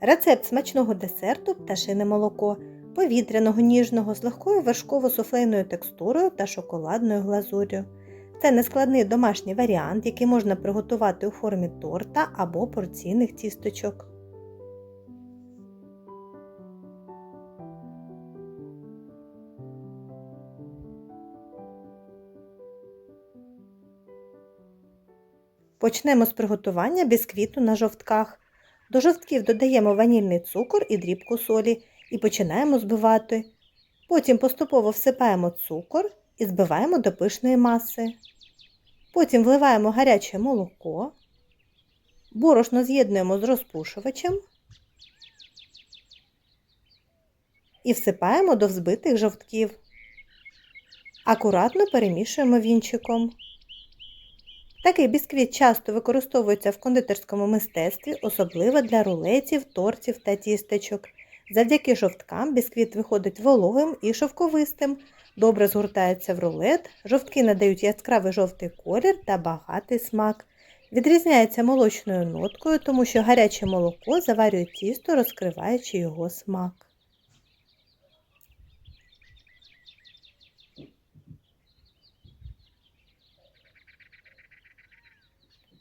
Рецепт смачного десерту пташине молоко, повітряного ніжного з легкою вершково-суфлейною текстурою та шоколадною глазур'ю. Це нескладний домашній варіант, який можна приготувати у формі торта або порційних тісточок. Почнемо з приготування бісквіту на жовтках. До жовтків додаємо ванільний цукор і дрібку солі і починаємо збивати. Потім поступово всипаємо цукор і збиваємо до пишної маси. Потім вливаємо гаряче молоко, борошно з'єднуємо з розпушувачем і всипаємо до взбитих жовтків. Акуратно перемішуємо вінчиком. Такий бісквіт часто використовується в кондитерському мистецтві, особливо для рулетів, тортів та тістечок. Завдяки жовткам бісквіт виходить вологим і шовковистим, добре згортається в рулет, жовтки надають яскравий жовтий колір та багатий смак. Відрізняється молочною ноткою, тому що гаряче молоко заварює тісто, розкриваючи його смак.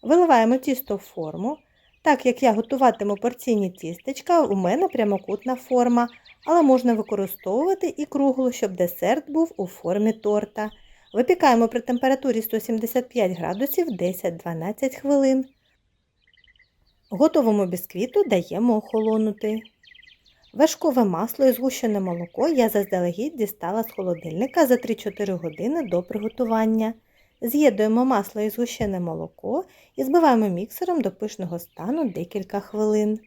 Виливаємо тісто в форму. Так як я готуватиму порційні тістечка, у мене прямокутна форма, але можна використовувати і круглу, щоб десерт був у формі торта. Випікаємо при температурі 175 градусів 10-12 хвилин. Готовому бісквіту даємо охолонути. Вершкове масло і згущене молоко я заздалегідь дістала з холодильника за 3-4 години до приготування. З'єднуємо масло і згущене молоко і збиваємо міксером до пишного стану декілька хвилин.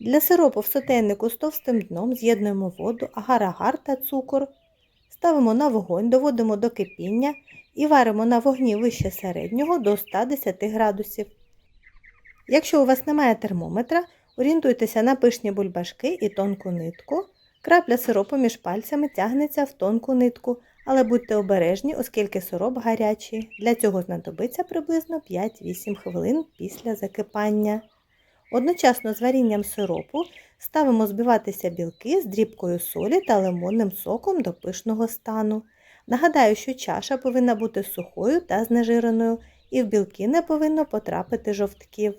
Для сиропу в сотейнику з товстим дном з'єднуємо воду, агар-агар та цукор. Ставимо на вогонь, доводимо до кипіння і варимо на вогні вище середнього до 110 градусів. Якщо у вас немає термометра, орієнтуйтеся на пишні бульбашки і тонку нитку. Крапля сиропу між пальцями тягнеться в тонку нитку, але будьте обережні, оскільки сироп гарячий. Для цього знадобиться приблизно 5-8 хвилин після закипання. Одночасно з варінням сиропу ставимо збиватися білки з дрібкою солі та лимонним соком до пишного стану. Нагадаю, що чаша повинна бути сухою та знежиреною, і в білки не повинно потрапити жовтків.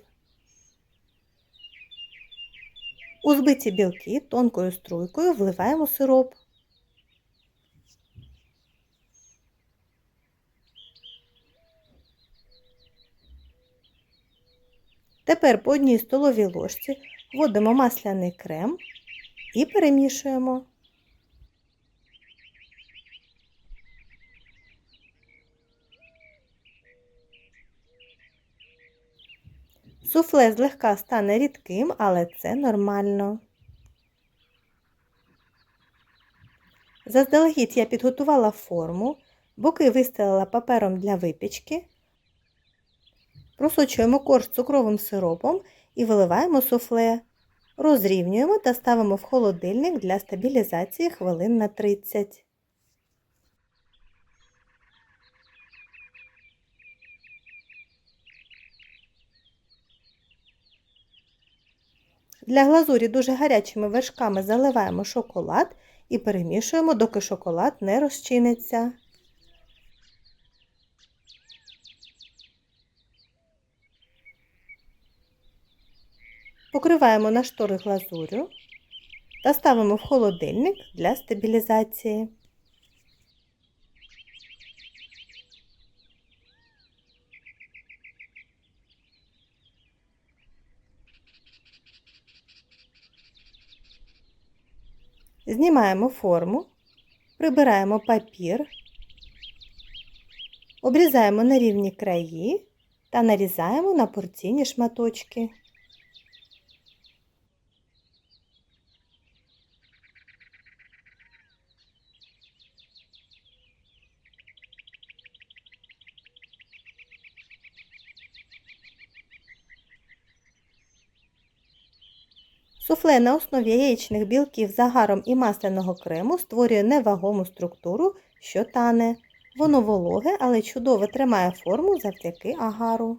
У збиті білки тонкою струйкою вливаємо сироп. Тепер по одній столовій ложці вводимо масляний крем і перемішуємо. Суфле злегка стане рідким, але це нормально. Заздалегідь я підготувала форму, боки вистелила папером для випічки. Просочуємо корж цукровим сиропом і виливаємо суфле. Розрівнюємо та ставимо в холодильник для стабілізації хвилин на 30. Для глазурі дуже гарячими вершками заливаємо шоколад і перемішуємо, доки шоколад не розчиниться. Покриваємо на штори глазурю та ставимо в холодильник для стабілізації. Знімаємо форму, прибираємо папір, обрізаємо на рівні краї та нарізаємо на порційні шматочки. Суфле на основі яєчних білків з агаром і масляного крему створює невагому структуру, що тане. Воно вологе, але чудово тримає форму завдяки агару.